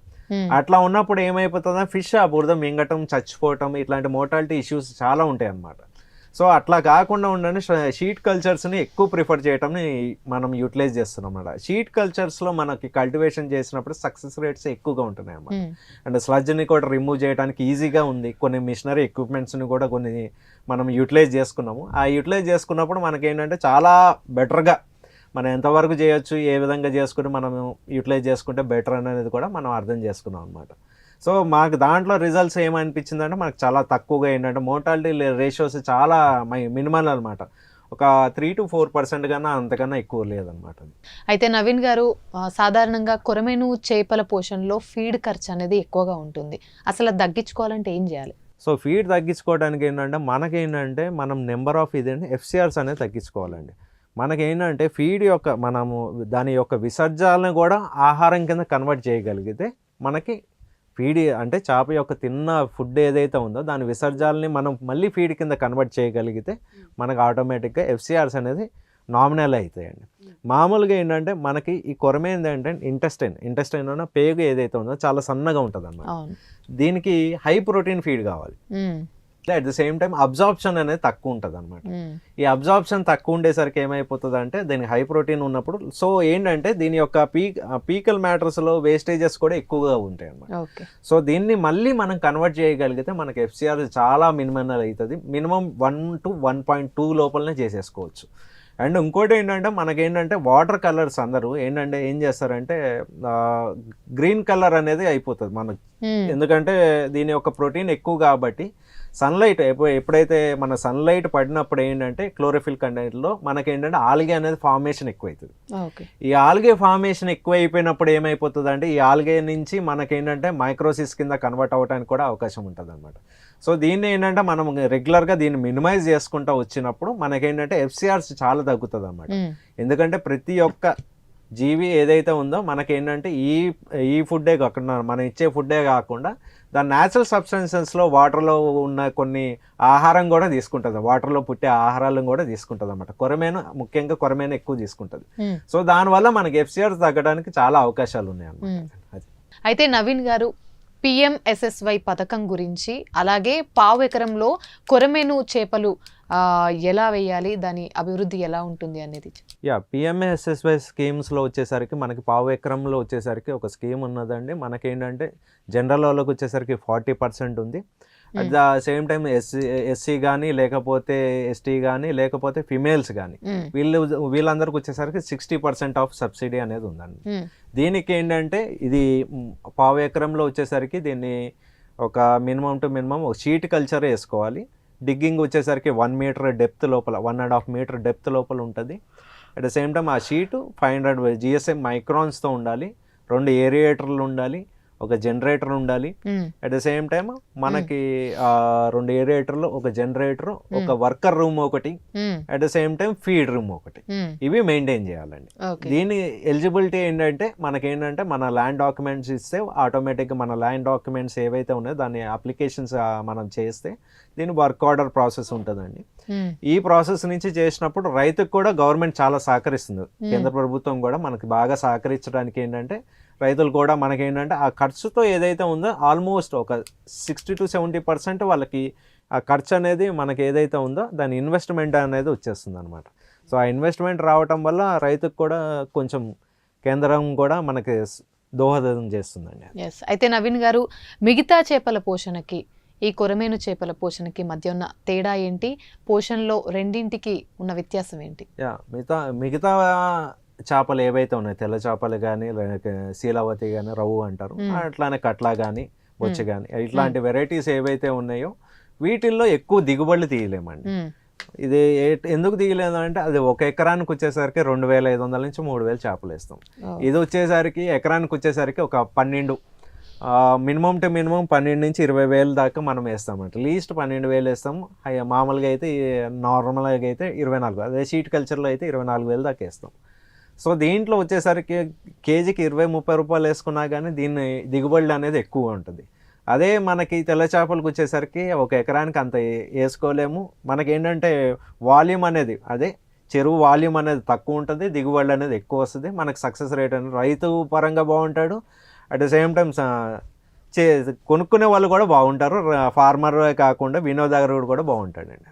అట్లా ఉన్నప్పుడు ఏమైపోతుందో? ఫిష్ ఆ బురద మింగటం చచ్చిపోవటం ఇట్లాంటి మోటాలిటీ ఇష్యూస్ చాలా ఉంటాయి అన్నమాట సో అట్లా కాకుండా ఉండని షీట్ కల్చర్స్ని ఎక్కువ ప్రిఫర్ చేయటంని మనం యూటిలైజ్ చేస్తున్నాం అన్నమాట షీట్ కల్చర్స్లో మనకి కల్టివేషన్ చేసినప్పుడు సక్సెస్ రేట్స్ ఎక్కువగా ఉంటున్నాయి అన్నమాట ఉమ్, అండ్ స్లడ్జ్ని కూడా రిమూవ్ చేయడానికి ఈజీగా ఉంది. కొన్ని మిషనరీ ఎక్విప్మెంట్స్ని కూడా కొన్ని మనం యూటిలైజ్ చేసుకున్నాము. ఆ యూటిలైజ్ చేసుకున్నప్పుడు మనకి ఏంటంటే చాలా బెటర్గా మనం ఎంతవరకు చేయొచ్చు ఏ విధంగా చేసుకుని మనం యూటిలైజ్ చేసుకుంటే బెటర్ అనేది కూడా మనం అర్థం చేసుకున్నాం అనమాట సో మాకు దాంట్లో రిజల్ట్స్ ఏమనిపించింది అంటే మనకు చాలా తక్కువగా ఏంటంటే మోటాలిటీ రేషియోస్ చాలా మినిమల్ అనమాట ఒక త్రీ టు ఫోర్ పర్సెంట్ కన్నా అంతకన్నా ఎక్కువ లేదనమాట అయితే నవీన్ గారు సాధారణంగా కొరమేను చేపల పోషణలో ఫీడ్ ఖర్చు అనేది ఎక్కువగా ఉంటుంది. అసలు తగ్గించుకోవాలంటే ఏం చేయాలి? సో ఫీడ్ తగ్గించుకోవడానికి ఏంటంటే మనకేంటంటే మనం నెంబర్ ఆఫ్ ఇదేంటి ఎఫ్సిఆర్స్ అనేది తగ్గించుకోవాలండి. మనకేంటంటే ఫీడ్ యొక్క మనము దాని యొక్క విసర్జాలను కూడా ఆహారం కింద కన్వర్ట్ చేయగలిగితే మనకి ఫీడ్ అంటే చేప యొక్క తిన్న ఫుడ్ ఏదైతే ఉందో దాని విసర్జాలని మనం మళ్ళీ ఫీడ్ కింద కన్వర్ట్ చేయగలిగితే మనకు ఆటోమేటిక్గా ఎఫ్సిఆర్స్ అనేది నామినల్ అవుతాయండి. మామూలుగా ఏంటంటే మనకి ఈ కొరమే ఏంటంటే ఇంటెస్టైన్ ఇంటెస్టైన్ అన్న పేగు ఏదైతే ఉందో చాలా సన్నగా ఉంటుంది అన్నమాట దీనికి హై ప్రోటీన్ ఫీడ్ కావాలి. At the same time absorption అనేది తక్కువ ఉంటుంది అనమాట ఉమ్, ఈ అబ్జార్ప్షన్ తక్కువ ఉండేసరికి ఏమైపోతుంది అంటే దీనికి హై ప్రోటీన్ ఉన్నప్పుడు సో ఏంటంటే దీని యొక్క పీక్ పీకల్ మ్యాటర్స్లో వేస్టేజెస్ కూడా ఎక్కువగా ఉంటాయి అన్నమాట ఓకే సో దీన్ని మళ్ళీ మనం కన్వర్ట్ చేయగలిగితే మనకి ఎఫ్సిఆర్ చాలా మినిమం అవుతుంది. Minimum one to one point two లోపలనే చేసేసుకోవచ్చు. అండ్ ఇంకోటి ఏంటంటే మనకేంటంటే వాటర్ కలర్స్ అందరూ ఏంటంటే ఏం చేస్తారంటే గ్రీన్ కలర్ అనేది అయిపోతుంది మనకు. ఎందుకంటే దీని యొక్క ప్రోటీన్ ఎక్కువ కాబట్టి సన్లైట్ ఎప్పుడైతే మన సన్లైట్ పడినప్పుడు ఏంటంటే క్లోరోఫిల్ కంటెంట్లో మనకేంటంటే ఆల్గే అనేది ఫార్మేషన్ ఎక్కువవుతుంది ఓకే. ఈ ఆల్గే ఫార్మేషన్ ఎక్కువ అయిపోయినప్పుడు ఏమైపోతుంది అంటే ఈ ఆల్గే నుంచి మనకేంటంటే మైక్రోసిస్ కింద కన్వర్ట్ అవ్వడానికి కూడా అవకాశం ఉంటుంది అనమాట సో దీన్ని ఏంటంటే మనం రెగ్యులర్గా దీన్ని మినిమైజ్ చేసుకుంటూ వచ్చినప్పుడు మనకేంటంటే ఎఫ్సిఆర్స్ చాలా తగ్గుతుంది అనమాట ఉమ్, ఎందుకంటే ప్రతి ఒక్క జీవి ఏదైతే ఉందో మనకేంటంటే ఈ ఈ ఫుడ్డే కాకుండా మనం ఇచ్చే ఫుడ్డే కాకుండా దాని న్యాచురల్ సబ్స్టెన్సెస్లో వాటర్లో ఉన్న కొన్ని ఆహారం కూడా తీసుకుంటుంది. వాటర్లో పుట్టే ఆహారాలను కూడా తీసుకుంటుంది అనమాట కొరమేను ముఖ్యంగా కొరమేను ఎక్కువ తీసుకుంటుంది. సో దానివల్ల మనకి ఎఫ్సిఆర్ తగ్గడానికి చాలా అవకాశాలు ఉన్నాయి. అన్నమాట అయితే నవీన్ గారు పిఎంఎస్ఎస్వై పథకం గురించి అలాగే పావు ఎకరంలో కొరమేను చేపలు ఎలా వేయాలి దాని అభివృద్ధి ఎలా ఉంటుంది అనేది యా పిఎంఎస్ఎస్వై స్కీమ్స్లో వచ్చేసరికి మనకి పావు ఎకరంలో వచ్చేసరికి ఒక స్కీమ్ ఉన్నదండి. మనకేంటంటే జనరల్ వాళ్ళకి వచ్చేసరికి ఫార్టీ పర్సెంట్ ఉంది. At the same time SC SC కానీ లేకపోతే ఎస్టీ కానీ లేకపోతే ఫిమేల్స్ కానీ వీళ్ళు వీళ్ళందరికి వచ్చేసరికి సిక్స్టీ పర్సెంట్ ఆఫ్ సబ్సిడీ అనేది ఉందండి. దీనికి ఏంటంటే ఇది పావు ఎకరంలో వచ్చేసరికి దీన్ని ఒక మినిమం టు మినిమం ఒక షీట్ కల్చర్ వేసుకోవాలి. డిగ్గింగ్ వచ్చేసరికి వన్ మీటర్ డెప్త్ లోపల one and half metre depth లోపల ఉంటుంది. అట్ ద సేమ్ టైం ఆ షీటు ఫైవ్ హండ్రెడ్ జిఎస్ఎం మైక్రాన్స్తో ఉండాలి. రెండు ఏరియేటర్లు ఉండాలి. ఒక జనరేటర్ ఉండాలి. అట్ ద సేమ్ టైం మనకి ఆ, రెండు ఏరియేటర్లు ఒక జనరేటర్ ఒక వర్కర్ రూమ్ ఒకటి at the same time feed room ఒకటి. ఇవి మెయింటైన్ చేయాలండి. దీని ఎలిజిబిలిటీ ఏంటంటే మనకేంటంటే మన ల్యాండ్ డాక్యుమెంట్స్ ఇస్తే ఆటోమేటిక్గా మన ల్యాండ్ డాక్యుమెంట్స్ ఏవైతే ఉన్నాయో దాని అప్లికేషన్స్ మనం చేస్తే దీని వర్క్ ఆర్డర్ ప్రాసెస్ ఉంటుందండి. ఈ ప్రాసెస్ నుంచి చేసినప్పుడు రైతుకు కూడా గవర్నమెంట్ చాలా సహకరిస్తుంది. కేంద్ర ప్రభుత్వం కూడా మనకి బాగా సహకరించడానికి ఏంటంటే రైతులు కూడా మనకి ఏంటంటే ఆ ఖర్చుతో ఏదైతే ఉందో ఆల్మోస్ట్ ఒక సిక్స్టీ టు సెవెంటీ పర్సెంట్ వాళ్ళకి ఆ ఖర్చు అనేది మనకి ఏదైతే ఉందో దాని ఇన్వెస్ట్మెంట్ అనేది వచ్చేస్తుంది అనమాట సో ఆ ఇన్వెస్ట్మెంట్ రావటం వల్ల రైతుకు కూడా కొంచెం కేంద్రం కూడా మనకి దోహదం చేస్తుందండి ఎస్ అయితే నవీన్ గారు మిగతా చేపల పోషణకి ఈ కొరమేను చేపల పోషణకి మధ్య ఉన్న తేడా ఏంటి? పోషణలో రెండింటికి ఉన్న వ్యత్యాసం ఏంటి? మిగతా మిగతా చేపలు ఏవైతే ఉన్నాయి తెల్ల చేపలు కానీ శీలావతి కానీ రవ్వు అంటారు. అట్లానే కట్లా కానీ బొచ్చు కానీ ఇట్లాంటి వెరైటీస్ ఏవైతే ఉన్నాయో వీటిల్లో ఎక్కువ దిగుబడులు తీయలేమండి. ఇది ఏ- ఎందుకు తీయలేదు అంటే అది ఒక ఎకరానికి వచ్చేసరికి రెండు వేల ఐదు వందల నుంచి మూడు వేలు చేపలు వేస్తాం. ఇది వచ్చేసరికి ఎకరానికి వచ్చేసరికి ఒక పన్నెండు మినిమం టు మినిమం పన్నెండు నుంచి ఇరవై వేలు దాకా మనం వేస్తామంట. లీస్ట్ పన్నెండు వేలు వేస్తాము అయ్య మామూలుగా అయితే నార్మల్గా అయితే ఇరవై నాలుగు అదే షీట్ కల్చర్లో అయితే ఇరవై నాలుగు వేలు దాకా వేస్తాం. సో దీంట్లో వచ్చేసరికి కేజీకి ఇరవై ముప్పై రూపాయలు వేసుకున్నా కానీ దీన్ని దిగుబడి అనేది ఎక్కువ ఉంటుంది. అదే మనకి తెల్ల చేపలకు వచ్చేసరికి ఒక ఎకరానికి అంత వేసుకోలేము. మనకి ఏంటంటే వాల్యూమ్ అనేది అదే చెరువు వాల్యూమ్ అనేది తక్కువ ఉంటుంది దిగుబడి అనేది ఎక్కువ వస్తుంది. మనకు సక్సెస్ రేట్ అనేది రైతు పరంగా బాగుంటాడు. అట్ ద సేమ్ టైం చే కొనుక్కునే వాళ్ళు కూడా బాగుంటారు. ఫార్మర్ కాకుండా వినోదగరుడు కూడా బాగుంటాడండి.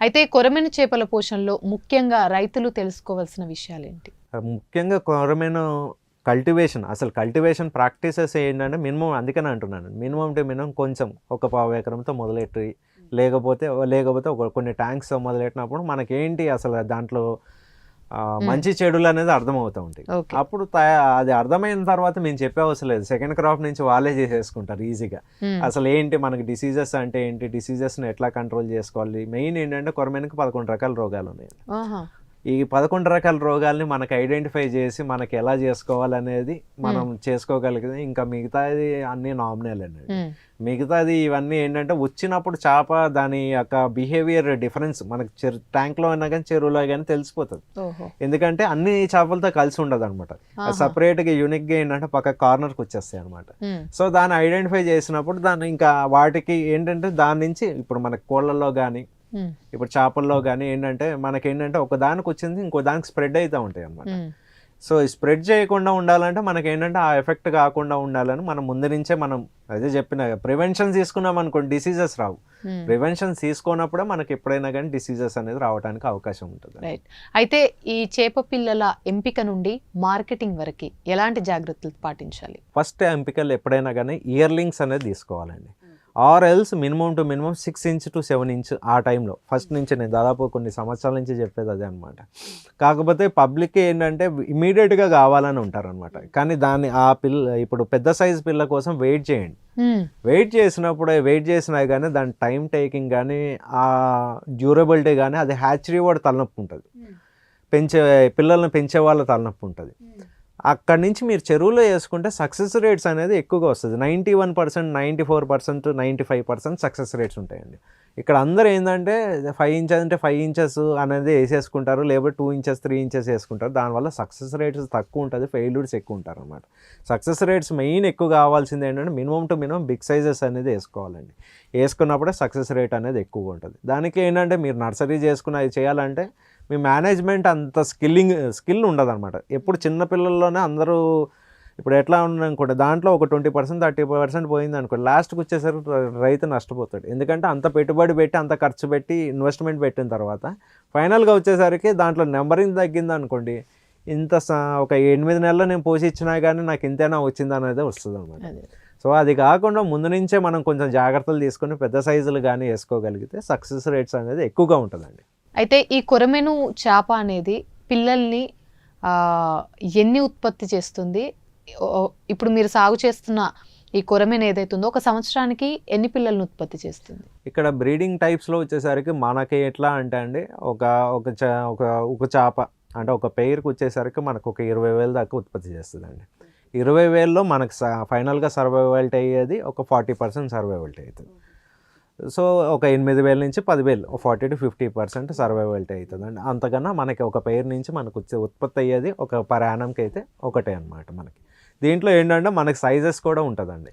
అయితే కొరమేను చేపల పోషణలో ముఖ్యంగా రైతులు తెలుసుకోవాల్సిన విషయాలు ఏంటి ముఖ్యంగా కొరమైన కల్టివేషన్ అసలు కల్టివేషన్ ప్రాక్టీసెస్ ఏంటంటే మినిమం అందుకనే అంటున్నాను. మినిమం టు మినిమం కొంచెం ఒక పావు ఎకరంతో మొదలెట్టి లేకపోతే లేకపోతే ఒక కొన్ని ట్యాంక్స్తో మొదలెట్టినప్పుడు మనకేంటి అసలు దాంట్లో మంచి చెడులు అనేది అర్థమవుతూ ఉంటాయి. అప్పుడు అది అర్థమైన తర్వాత మేము చెప్పే అవసరం లేదు. సెకండ్ క్రాప్ నుంచి వాళ్ళే చేసేసుకుంటారు ఈజీగా. అసలు ఏంటి మనకి డిసీజెస్ అంటే ఏంటి? డిసీజెస్ని ఎట్లా కంట్రోల్ చేసుకోవాలి? మెయిన్ ఏంటంటే కొరమేనకి పదకొండు రకాల రోగాలు ఉన్నాయి. ఈ పదకొండు రకాల రోగాల్ని మనకి ఐడెంటిఫై చేసి మనకి ఎలా చేసుకోవాలనేది మనం చేసుకోగలిగితే ఇంకా మిగతాది అన్ని నామినల్ అండి. మిగతాది ఇవన్నీ ఏంటంటే వచ్చినప్పుడు చేప దాని యొక్క బిహేవియర్ డిఫరెన్స్ మనకి చెరు ట్యాంక్లో అయినా కానీ చెరువులో కానీ తెలిసిపోతుంది ఎందుకంటే అన్ని చేపలతో కలిసి ఉండదు అనమాట. సపరేట్గా యూనిక్గా ఏంటంటే పక్క కార్నర్కి వచ్చేస్తాయి అనమాట. సో దాన్ని ఐడెంటిఫై చేసినప్పుడు దాన్ని ఇంకా వాటికి ఏంటంటే దాని నుంచి ఇప్పుడు మనకి కోళ్ళల్లో కానీ. ఇప్పుడు చేపల్లో కానీ ఏంటంటే మనకి ఏంటంటే ఒక దానికి వచ్చింది ఇంకో దానికి స్ప్రెడ్ అవుతూ ఉంటాయి అనమాట మ్మ్. సో స్ప్రెడ్ చేయకుండా ఉండాలంటే మనకి ఏంటంటే ఆ ఎఫెక్ట్ కాకుండా ఉండాలని మనం ముందు నుంచే మనం అదే చెప్పిన ప్రివెన్షన్ తీసుకున్నాం అనుకోండి డిసీజెస్ రావు. ప్రివెన్షన్ తీసుకున్నప్పుడే మనకి ఎప్పుడైనా కానీ డిసీజెస్ అనేది రావడానికి అవకాశం ఉంటుంది రైట్ అయితే ఈ చేప పిల్లల ఎంపిక నుండి మార్కెటింగ్ వరకు ఎలాంటి జాగ్రత్తలు పాటించాలి? ఫస్ట్ ఎంపికలు ఎప్పుడైనా కానీ ఇయర్లింగ్స్ అనేది తీసుకోవాలండి. Or else minimum to minimum six inch to seven inch ఆ టైంలో. ఫస్ట్ నుంచి నేను దాదాపు కొన్ని సంవత్సరాల నుంచి చెప్పేది అదే అనమాట కాకపోతే పబ్లిక్ ఏంటంటే ఇమీడియట్గా కావాలని ఉంటారనమాట కానీ దాన్ని ఆ పిల్ల ఇప్పుడు పెద్ద సైజ్ పిల్ల కోసం వెయిట్ చేయండి. వెయిట్ చేసినప్పుడు వెయిట్ చేసినా కానీ దాని టైం టేకింగ్ కానీ ఆ డ్యూరబిలిటీ కానీ అది హ్యాచరీ వాడు తలనొప్పి ఉంటుంది. పెంచే పిల్లల్ని పెంచే వాళ్ళ తలనొప్పి ఉంటుంది. అక్కడి నుంచి మీరు చెరువులో వేసుకుంటే సక్సెస్ రేట్స్ అనేది ఎక్కువగా వస్తుంది. Ninety one percent ninety four percent ninety five percent success rates ఉంటాయండి. ఇక్కడ అందరూ ఏంటంటే ఫైవ్ ఇంచెస్ అంటే ఫైవ్ ఇంచెస్ అనేది వేసేసుకుంటారు లేకపోతే టూ ఇంచెస్ త్రీ ఇంచెస్ వేసుకుంటారు. దానివల్ల సక్సెస్ రేట్స్ తక్కువ ఉంటుంది ఫెయిల్యూర్స్ ఎక్కువ ఉంటారు అనమాట సక్సెస్ రేట్స్ మెయిన్ ఎక్కువ కావాల్సింది ఏంటంటే minimum to minimum big sizes అనేది వేసుకోవాలండి. వేసుకున్నప్పుడే సక్సెస్ రేట్ అనేది ఎక్కువగా ఉంటుంది. దానికి ఏంటంటే మీరు నర్సరీ చేసుకుని అది చేయాలంటే మీ మేనేజ్మెంట్ అంత స్కిల్లింగ్ స్కిల్ ఉండదు అనమాట ఎప్పుడు చిన్న పిల్లల్లోనే అందరూ ఇప్పుడు ఎట్లా ఉందనుకోండి దాంట్లో ఒక ట్వంటీ పర్సెంట్ థర్టీ పర్సెంట్ పోయింది అనుకోండి లాస్ట్కి వచ్చేసరికి రైతు నష్టపోతాడు. ఎందుకంటే అంత పెట్టుబడి పెట్టి అంత ఖర్చు పెట్టి ఇన్వెస్ట్మెంట్ పెట్టిన తర్వాత ఫైనల్గా వచ్చేసరికి దాంట్లో నెంబరింగ్ తగ్గింది అనుకోండి ఇంత ఒక ఎనిమిది నెలలు నేను పోషించినా కానీ నాకు ఇంతైనా వచ్చింది అనేది వస్తుంది అనమాట సో అది కాకుండా ముందు నుంచే మనం కొంచెం జాగ్రత్తలు తీసుకొని పెద్ద సైజులు కానీ వేసుకోగలిగితే సక్సెస్ రేట్స్ అనేది ఎక్కువగా ఉంటుందండి. అయితే ఈ కొరమెను చేప అనేది పిల్లల్ని ఎన్ని ఉత్పత్తి చేస్తుంది? ఇప్పుడు మీరు సాగు చేస్తున్న ఈ కొరమెను ఏదైతే ఉందో ఒక సంవత్సరానికి ఎన్ని పిల్లల్ని ఉత్పత్తి చేస్తుంది? ఇక్కడ బ్రీడింగ్ టైప్స్లో వచ్చేసరికి మనకి ఎట్లా అంటే అండి ఒక ఒక చా- ఒక ఒక చేప అంటే ఒక పెయిర్కి వచ్చేసరికి మనకు ఒక ఇరవై వేలు దాకా ఉత్పత్తి చేస్తుందండి. ఇరవై వేల్లో మనకు ఫైనల్గా సర్వైవల్టీ అయ్యేది ఒక ఫార్టీ పర్సెంట్ సర్వైవల్టీ అవుతుంది సో ఒక ఎనిమిది వేల నుంచి పదివేలు ఫార్టీ టు ఫిఫ్టీ పర్సెంట్ సర్వైవల్టీ అవుతుంది అండి అంతకన్నా మనకి ఒక పెయిర్ నుంచి మనకు వచ్చే ఉత్పత్తి అయ్యేది ఒక పర్ యానంకి అయితే ఒకటే అనమాట మనకి. దీంట్లో ఏంటంటే మనకి సైజెస్ కూడా ఉంటుందండి.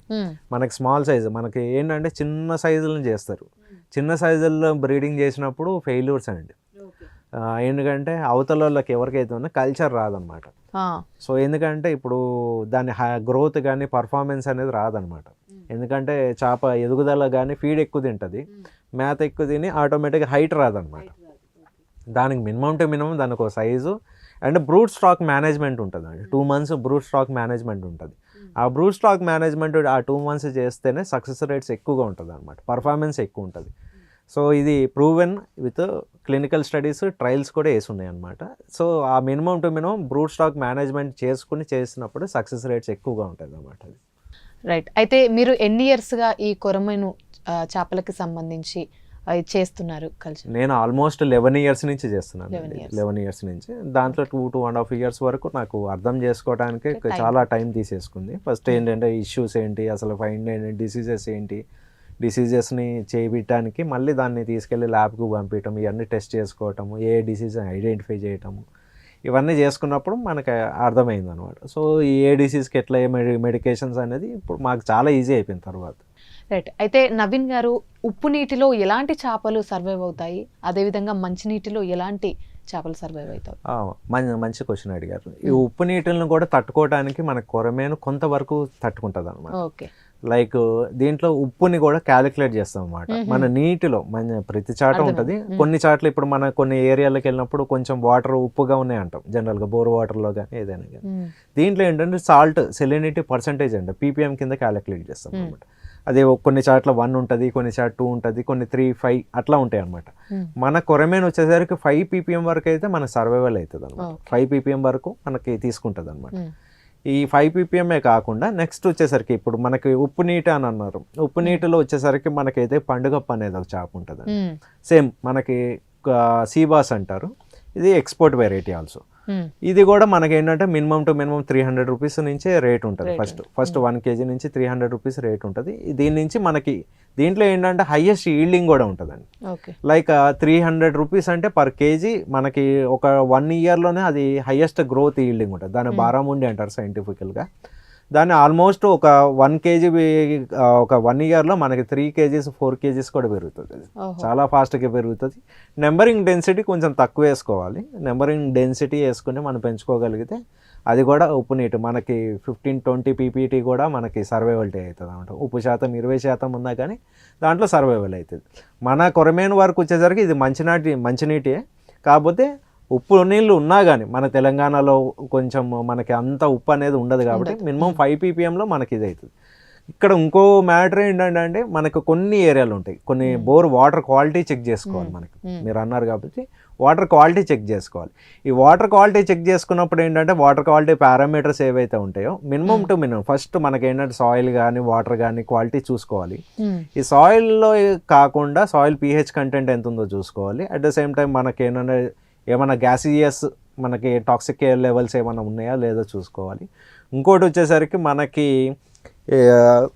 మనకి స్మాల్ సైజు మనకి ఏంటంటే చిన్న సైజులను చేస్తారు. చిన్న సైజుల్లో బ్రీడింగ్ చేసినప్పుడు ఫెయిల్యూర్స్ అండి. ఎందుకంటే అవతల వాళ్ళకి ఎవరికైతే ఉన్నా కల్చర్ రాదనమాట. సో ఎందుకంటే ఇప్పుడు దాని గ్రోత్ కానీ పర్ఫార్మెన్స్ అనేది రాదనమాట. ఎందుకంటే చేప ఎదుగుదల కానీ ఫీడ్ ఎక్కువ తింటుంది. మేత ఎక్కువ తిని ఆటోమేటిక్గా హైట్ రాదనమాట. దానికి మినిమం టు మినిమం దానికి ఒక size and brood stock management ఉంటుంది అండి. Two months brood stock management ఉంటుంది. ఆ బ్రూట్ స్టాక్ మేనేజ్మెంట్ ఆ టూ మంత్స్ చేస్తేనే సక్సెస్ రేట్స్ ఎక్కువగా ఉంటుంది అనమాట పర్ఫార్మెన్స్ ఎక్కువ ఉంటుంది. సో ఇది proven with clinical studies trials కూడా వేసి ఉన్నాయి అనమాట సో ఆ minimum to minimum brood stock management చేసుకుని చేసినప్పుడు సక్సెస్ రేట్స్ ఎక్కువగా ఉంటుంది అనమాట అది. రైట్. అయితే మీరు ఎన్ని ఇయర్స్గా ఈ కొరమేను చేపలకి సంబంధించి చేస్తున్నారు కల్చర్? నేను ఆల్మోస్ట్ లెవెన్ ఇయర్స్ నుంచి చేస్తున్నాను 11 years. లెవెన్ ఇయర్స్ నుంచి. దాంట్లో two two and half years వరకు నాకు అర్థం చేసుకోవడానికి. చాలా టైం తీసేసుకుంది. ఫస్ట్ ఏంటంటే ఇష్యూస్ ఏంటి అసలు ఫైండ్ ఏంటి డిసీజెస్ ఏంటి డిసీజెస్ని చేయించడానికి మళ్ళీ దాన్ని తీసుకెళ్ళి ల్యాబ్కు పంపించడం ఇవన్నీ టెస్ట్ చేసుకోవటము ఏ డిసీజ్ ఐడెంటిఫై చేయటము ఇవన్నీ చేసుకున్నప్పుడు మనకు అర్థమైంది అనమాట సో ఈ ఏ డిసీజ్కి ఎట్లా ఏ మెడికేషన్స్ అనేది ఇప్పుడు మాకు చాలా ఈజీ అయిపోయిన తర్వాత. రైట్. అయితే నవీన్ గారు ఉప్పు నీటిలో ఎలాంటి చేపలు సర్వైవ్ అవుతాయి? అదేవిధంగా మంచినీటిలో ఎలాంటి చేపలు సర్వైవ్ అవుతాయి మంచి మంచి క్వశ్చన్ అడిగారు. ఈ ఉప్పు నీటిలను కూడా తట్టుకోవడానికి మన కొరమేను కొంతవరకు తట్టుకుంటుంది అనమాట ఓకే. లైక్ దీంట్లో ఉప్పుని కూడా క్యాలిక్యులేట్ చేస్తాం అనమాట. మన నీటిలో మన ప్రతి చాట. ఉంటుంది. మ్మ్. కొన్ని చాట్ల ఇప్పుడు మన కొన్ని ఏరియాలకు వెళ్ళినప్పుడు కొంచెం వాటర్ ఉప్పుగా ఉన్నాయి అంటాం జనరల్గా బోర్ వాటర్లో కానీ ఏదైనా కానీ దీంట్లో ఏంటంటే సాల్ట్ సెలినిటీ పర్సంటేజ్ అంట. పీపీఎం కింద క్యాలిక్యులేట్ చేస్తాం. అనమాట అదే కొన్ని చాట్ల వన్ ఉంటుంది కొన్ని చాట్ టూ ఉంటుంది కొన్ని త్రీ ఫైవ్ అట్లా ఉంటాయి అనమాట మన కొరమేన్ వచ్చేసరికి ఫైవ్ పీపీఎం వరకు అయితే మన సర్వైవల్ అవుతుంది అనమాట. ఫైవ్ పీపీఎం వరకు మనకి తీసుకుంటుంది అనమాట ఈ ఫైవ్ పీపీఎంఏ కాకుండా నెక్స్ట్ వచ్చేసరికి ఇప్పుడు మనకి ఉప్పు నీటి అని అన్నారు. ఉప్పు నీటిలో వచ్చేసరికి మనకైతే పండుగప్ప అనేది ఒక చేప ఉంటుంది సేమ్ మనకి సీబాస్ అంటారు. ఇది ఎక్స్పోర్ట్ వెరైటీ ఆల్సో ఇది కూడా మనకి ఏంటంటే minimum to minimum three hundred rupees నుంచే రేట్ ఉంటుంది. ఫస్ట్. ఫస్ట్ వన్ కేజీ నుంచి త్రీ హండ్రెడ్ రూపీస్ రేట్ ఉంటుంది. దీని నుంచి మనకి దీంట్లో ఏంటంటే హైయెస్ట్ ఈల్డింగ్ కూడా ఉంటుందండి. లైక్ త్రీ హండ్రెడ్ రూపీస్ అంటే పర్ కేజీ మనకి ఒక వన్ ఇయర్లోనే అది హైయెస్ట్ గ్రోత్ ఈల్డింగ్ ఉంటుంది. Hmm. బారాముండి అంటారు సైంటిఫికల్గా దాన్ని ఆల్మోస్ట్ ఒక వన్ కేజీ ఒక వన్ ఇయర్లో మనకి త్రీ కేజీస్ ఫోర్ కేజీస్ కూడా పెరుగుతుంది. చాలా ఫాస్ట్గా పెరుగుతుంది. నెంబరింగ్ డెన్సిటీ కొంచెం తక్కువ వేసుకోవాలి. నెంబరింగ్ డెన్సిటీ వేసుకుని మనం పెంచుకోగలిగితే అది కూడా ఉప్పు నీటి మనకి ఫిఫ్టీన్ ట్వంటీ పీపీటీ కూడా మనకి సర్వైవల్టీ అవుతుంది అనమాట ఉప్పు శాతం ఇరవై శాతం ఉన్నా కానీ దాంట్లో సర్వైవల్ అవుతుంది. మన కొరమేను వరకు వచ్చేసరికి ఇది మంచినాటి మంచినీటియే కాకపోతే ఉప్పు నీళ్ళు ఉన్నా కానీ మన తెలంగాణలో కొంచెం మనకి అంత ఉప్పు అనేది ఉండదు కాబట్టి. మినిమం ఫైవ్ పీపీఎంలో మనకి ఇది అవుతుంది ఇక్కడ ఇంకో మ్యాటర్ ఏంటంటే అంటే మనకు కొన్ని ఏరియాలు ఉంటాయి కొన్ని. బోర్ వాటర్ క్వాలిటీ చెక్ చేసుకోవాలి. మనకి. మీరు అన్నారు కాబట్టి వాటర్ క్వాలిటీ చెక్ చేసుకోవాలి ఈ వాటర్ క్వాలిటీ చెక్ చేసుకున్నప్పుడు ఏంటంటే వాటర్ క్వాలిటీ పారామీటర్స్ ఏవైతే ఉంటాయో మినిమం. టు మినిమం ఫస్ట్ మనకి ఏంటంటే సాయిల్ కానీ వాటర్ కానీ క్వాలిటీ చూసుకోవాలి ఈ సాయిల్లో కాకుండా సాయిల్ పీహెచ్ కంటెంట్ ఎంత ఉందో చూసుకోవాలి అట్ ద సేమ్ టైం మనకి ఏంటంటే ఏమైనా గ్యాసియస్ మనకి టాక్సిక్ లెవెల్స్ ఏమైనా ఉన్నాయా లేదో చూసుకోవాలి. ఇంకోటి వచ్చేసరికి మనకి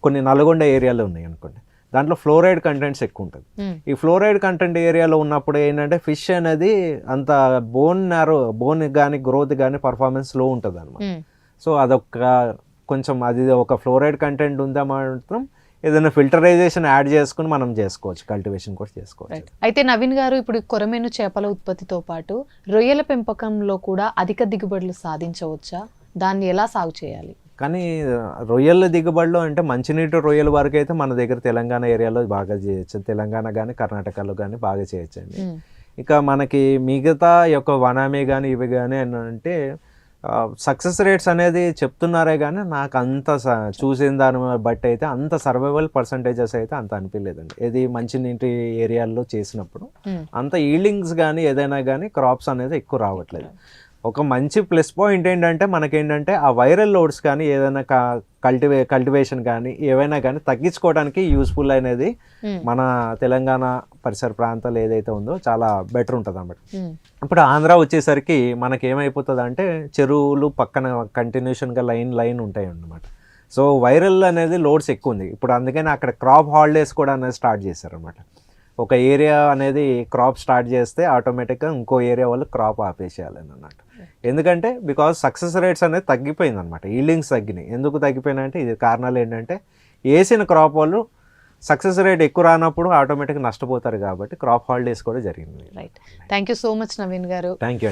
కొన్ని నల్గొండ ఏరియాలో ఉన్నాయి అనుకోండి. దాంట్లో ఫ్లోరైడ్ కంటెంట్స్ ఎక్కువ ఉంటుంది. ఈ ఫ్లోరైడ్ కంటెంట్ ఏరియాలో ఉన్నప్పుడు ఏంటంటే ఫిష్ అనేది అంత బోన్ నారో బోన్ కానీ గ్రోత్ కానీ పర్ఫార్మెన్స్లో ఉంటుంది అనమాట సో అదొక కొంచెం అది ఒక ఫ్లోరైడ్ కంటెంట్ ఉందా మాత్రం ఏదైనా ఫిల్టరైజేషన్ యాడ్ చేసుకుని మనం చేసుకోవచ్చు కల్టివేషన్ కూడా చేసుకోవచ్చు. అయితే నవీన్ గారు ఇప్పుడు కొరమేను చేపల ఉత్పత్తితో పాటు రొయ్యల పెంపకంలో కూడా అధిక దిగుబడులు సాధించవచ్చా? దాన్ని ఎలా సాగు చేయాలి? కానీ రొయ్యల దిగుబడిలో అంటే మంచినీటి రొయ్యల వరకు అయితే మన దగ్గర తెలంగాణ ఏరియాలో బాగా చేయొచ్చు. తెలంగాణ కానీ కర్ణాటకలో కానీ బాగా చేయొచ్చు అండి ఉమ్, ఇక మనకి మిగతా యొక్క వనామీ కానీ ఇవి కానీ అంటే సక్సెస్ రేట్స్ అనేది చెప్తున్నారే కానీ నాకు అంత చూసిన దాన్ని బట్టి అయితే అంత సర్వైవల్ పర్సంటేజెస్ అయితే అంత అనిపించలేదండి ఇది మంచినీటి ఏరియాల్లో చేసినప్పుడు అంత ఈల్డింగ్స్ కానీ ఏదైనా కానీ క్రాప్స్ అనేది ఎక్కువ రావట్లేదు. ఒక మంచి ప్లస్ పాయింట్ ఏంటంటే మనకేంటంటే ఆ వైరల్ లోడ్స్ కానీ ఏదైనా కల్టివే కల్టివేషన్ కానీ ఏవైనా కానీ తగ్గించుకోవడానికి యూస్ఫుల్ అనేది ఉమ్, మన తెలంగాణ పరిసర ప్రాంతాలు ఏదైతే ఉందో చాలా బెటర్ ఉంటుంది అన్నమాట ఉమ్, ఇప్పుడు ఆంధ్ర వచ్చేసరికి మనకి ఏమైపోతుంది అంటే చెరువులు పక్కన కంటిన్యూషన్గా లైన్ లైన్ ఉంటాయి అన్నమాట సో వైరల్ అనేది లోడ్స్ ఎక్కువ ఉంది ఇప్పుడు అందుకని అక్కడ క్రాప్ హాలిడేస్ కూడా అనేది స్టార్ట్ చేశారు అనమాట ఒక ఏరియా అనేది క్రాప్ స్టార్ట్ చేస్తే ఆటోమేటిక్గా ఇంకో ఏరియా వాళ్ళు క్రాప్ ఆపేసేయాలని అన్నట్టు ఎందుకంటే బికాజ్ సక్సెస్ రేట్స్ అనేది తగ్గిపోయింది అనమాట ఈల్డింగ్స్ తగ్గినాయి. ఎందుకు తగ్గిపోయినాయి అంటే ఇది కారణాలు ఏంటంటే వేసిన క్రాప్ వాళ్ళు సక్సెస్ రేట్ ఎక్కువ రానప్పుడు ఆటోమేటిక్గా నష్టపోతారు కాబట్టి క్రాప్ హాలిడేస్ కూడా జరిగింది. Right thank you so much Naveen గారు. థ్యాంక్ యూ అండి.